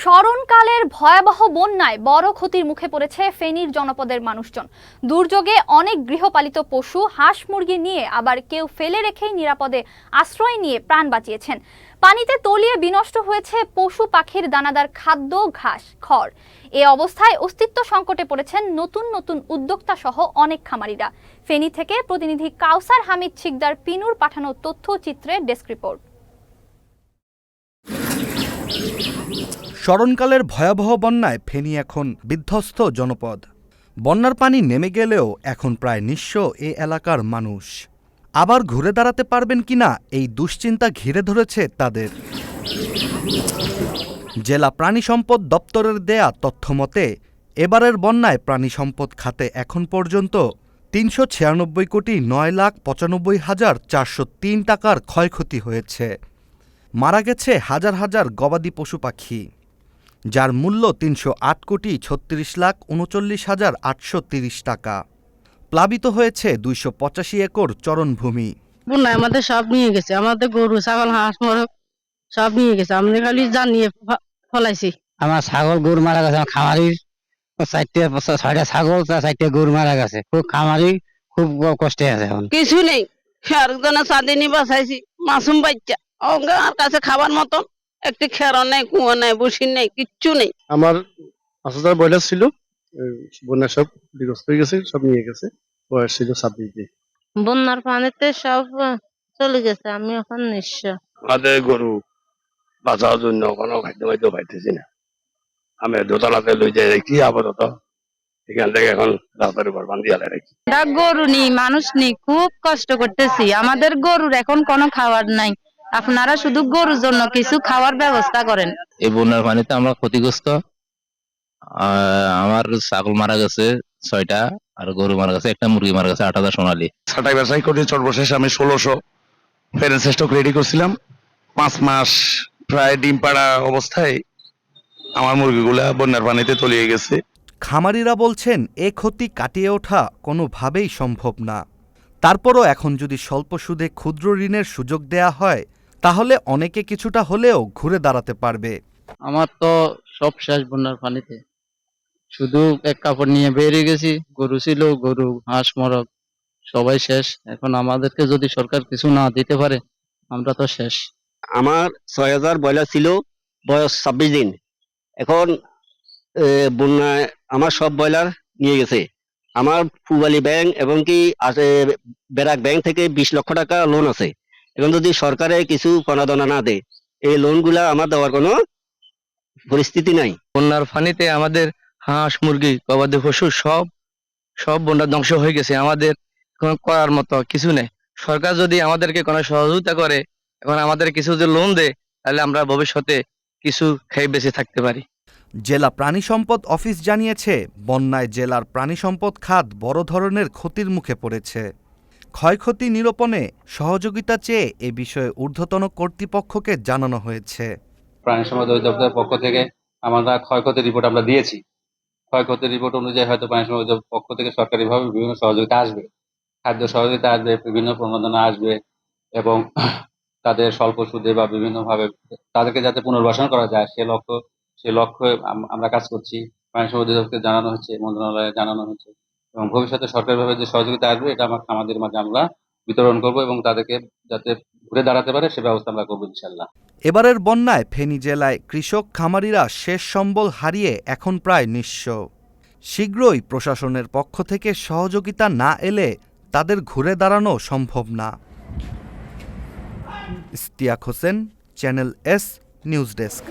স্মরণকালের ভয়াবহ বন্যায় বড় ক্ষতির মুখে পড়েছে ফেনীর জনপদের মানুষজন। দুর্যোগে অনেক গৃহপালিত পশু, হাঁস মুরগি নিয়ে আবার কেউ ফেলে রেখেই নিরাপদে আশ্রয় নিয়ে প্রাণ বাঁচিয়েছেন। পানিতে তলিয়ে বিনষ্ট হয়েছে পশু পাখির দানাদার খাদ্য, ঘাস, খড়। এ অবস্থায় অস্তিত্ব সংকটে পড়েছেন নতুন নতুন উদ্যোক্তা সহ অনেক খামারিরা। ফেনী থেকে প্রতিনিধি কাউসার হামিদ ছিকদার পিনুর পাঠানো তথ্যচিত্রে ডেস্ক রিপোর্ট। স্মরণকালের ভয়াবহ বন্যায় ফেনী এখন বিধ্বস্ত জনপদ। বন্যার পানি নেমে গেলেও এখন প্রায় নিঃস্ব এ এলাকার মানুষ। আবার ঘুরে দাঁড়াতে পারবেন কিনা এই দুশ্চিন্তা ঘিরে ধরেছে তাদের। জেলা প্রাণী সম্পদ দপ্তরের দেয়া তথ্যমতে এবারের বন্যায় প্রাণী সম্পদ খাতে এখন পর্যন্ত তিনশো ছিয়ানব্বই কোটি নয় লাখ পঁচানব্বই হাজার চারশো তিন টাকার ক্ষয়ক্ষতি হয়েছে। মারা গেছে হাজার হাজার গবাদি পশু পাখি। যার মূল্য তিনশো আট কোটি ছত্রিশ লাখ উনচল্লিশ হাজার আটশো তিরিশ টাকা। প্লাবিত হয়েছে দুইশো পঁচাশি একর চরণভূমি বন্যায় আমাদের সব নিয়ে গেছে। আমাদের গরু ছাগল হাঁস মোরগ সব নিয়ে গেছে। আমরা খালি জান নিয়ে ফলাইছি। আমার ছাগল গরু মারা গেছে আমার খামারির চারটে ছয়টা ছাগল চারটে গরু মারা গেছে। খুব খামারি খুব কষ্টে আছে এখন। কিছু নেই। খেয়ার জন্য চাঁদিনি বাঁচাইছি মাসুম বাচ্চা। আর কাছে খাবার মতন। একটি খেয়ার নেই কুয়ো নেই বসি নেই কিচ্ছু নেই। আমার পাঁচ হাজার ব্রয়লার ছিল বন্যা সব বিধ্বস্ত হয়ে গেছে সব নিয়ে গেছে বয়স ছিল ছাব্বিশ দিন। বন্যার পানিতে সব চলে গেছে আমি এখন নিঃস্ব। আমাদের গরু বাঁচার জন্য কোনো খাদ্য খাদ্য পাইতেছি না। আমি দোতলাতে লই যাই রাখি আপাতত? এখান থেকে এখন রাস্তার উপর বান্ধি আলে রাখি। গরু নি মানুষ নি খুব কষ্ট করতেছি। আমাদের গরুর এখন কোনো খাবার নাই। আপনারা শুধু গরুর জন্য কিছু খাওয়ার ব্যবস্থা করেন। এই বন্যার পানিতে আমরা ক্ষতিগ্রস্ত। আহ, আমার ছাগল মারা গেছে ছয়টা আর গরু মারা গেছে একটা মুরগি মারা গেছে আট হাজার সোনালি। ছাটাই বাছাই করে সর্বশেষ আমি ষোলোশো ফেরেন্স স্টক রেডি করছিলাম। পাঁচ মাস প্রায় ডিম পাড়া অবস্থায় আমার মুরগিগুলা বন্যার পানিতে তলিয়ে গেছে। খামারিরা বলছেন এ ক্ষতি কাটিয়ে ওঠা কোনোভাবেই সম্ভব না। তারপরও এখন যদি স্বল্প সুদে ক্ষুদ্র ঋণের সুযোগ দেয়া হয় তাহলে অনেকে কিছুটা হলেও ঘুরে দাঁড়াতে পারবে। আমার তো সব শেষ বন্যার পানিতে। শুধু এক কাপড় নিয়ে বেরিয়ে গেছি গরু ছিল গরু হাঁস মরক সবাই শেষ। এখন আমাদেরকে যদি সরকার কিছু না দিতে পারে আমরা তো শেষ। আমার ছয় হাজার ব্রয়লার ছিল বয়স ছাব্বিশ দিন। এখন বন্যায় আমার সব ব্রয়লার নিয়ে গেছে। আমার পুবালি ব্যাংক এবং কি আছে বেরাক ব্যাংক থেকে বিশ লক্ষ টাকা লোন আছে। এখন যদি সরকারে কিছু প্রণোদনা না দেয় এই লোনগুলা আমার দেওয়ার কোনো পরিস্থিতি নাই। বন্যার পানিতে আমাদের হাঁস মুরগি গবাদি পশু সব সব বন্যা ধ্বংস হয়ে গেছে। আমাদের করার মতো কিছু নেই। সরকার যদি আমাদেরকে কোনো সহযোগিতা করে এখন আমাদের কিছু যদি লোন দেয় তাহলে আমরা ভবিষ্যতে কিছু খেয়ে বেঁচে থাকতে পারি। জেলা প্রাণী সম্পদ অফিস জানিয়েছে বন্যায় জেলার প্রাণী সম্পদ খাত বড় ধরনের ক্ষতির মুখে পড়েছে। ক্ষয়ক্ষতি নিরূপণে সহযোগিতা চেয়ে এ বিষয়ে ঊর্ধ্বতন কর্তৃপক্ষকে জানানো হয়েছে। প্রাণী সম্পদ অধিদপ্তরের পক্ষ থেকে আমরা ক্ষয়ক্ষতির রিপোর্ট আমরা দিয়েছি। ক্ষয়ক্ষতির রিপোর্ট অনুযায়ী হয়তো প্রাণী সম্পদ পক্ষ থেকে সরকারিভাবে বিভিন্ন সহযোগিতা আসবে। খাদ্য সহযোগিতা আসবে, বিভিন্ন প্রণোদনা আসবে এবং তাদের স্বল্প সুদে বা বিভিন্নভাবে তাদেরকে যাতে পুনর্বাসন করা যায়, সে লক্ষ্য, সে লক্ষ্যে আমরা কাজ করছি। প্রাণী সম্পদ অধিদপ্তরকে জানানো হচ্ছে, মন্ত্রণালয়ে জানানো হচ্ছে। এবং ভবিষ্যতে সরকারিভাবে যে সহযোগিতা আসবে, এটা আমাদের মাঝে আমরা বিতরণ করব এবং তাদেরকে যাতে ঘুরে দাঁড়াতে পারে, সে ব্যবস্থা আমরা করব ইনশাল্লাহ এবারের বন্যায় ফেনী জেলায় কৃষক খামারিরা শেষ সম্বল হারিয়ে এখন প্রায় নিঃস্ব। শীঘ্রই প্রশাসনের পক্ষ থেকে সহযোগিতা না এলে তাদের ঘুরে দাঁড়ানো সম্ভব না। Istiaque Hossain, channel S, news desk.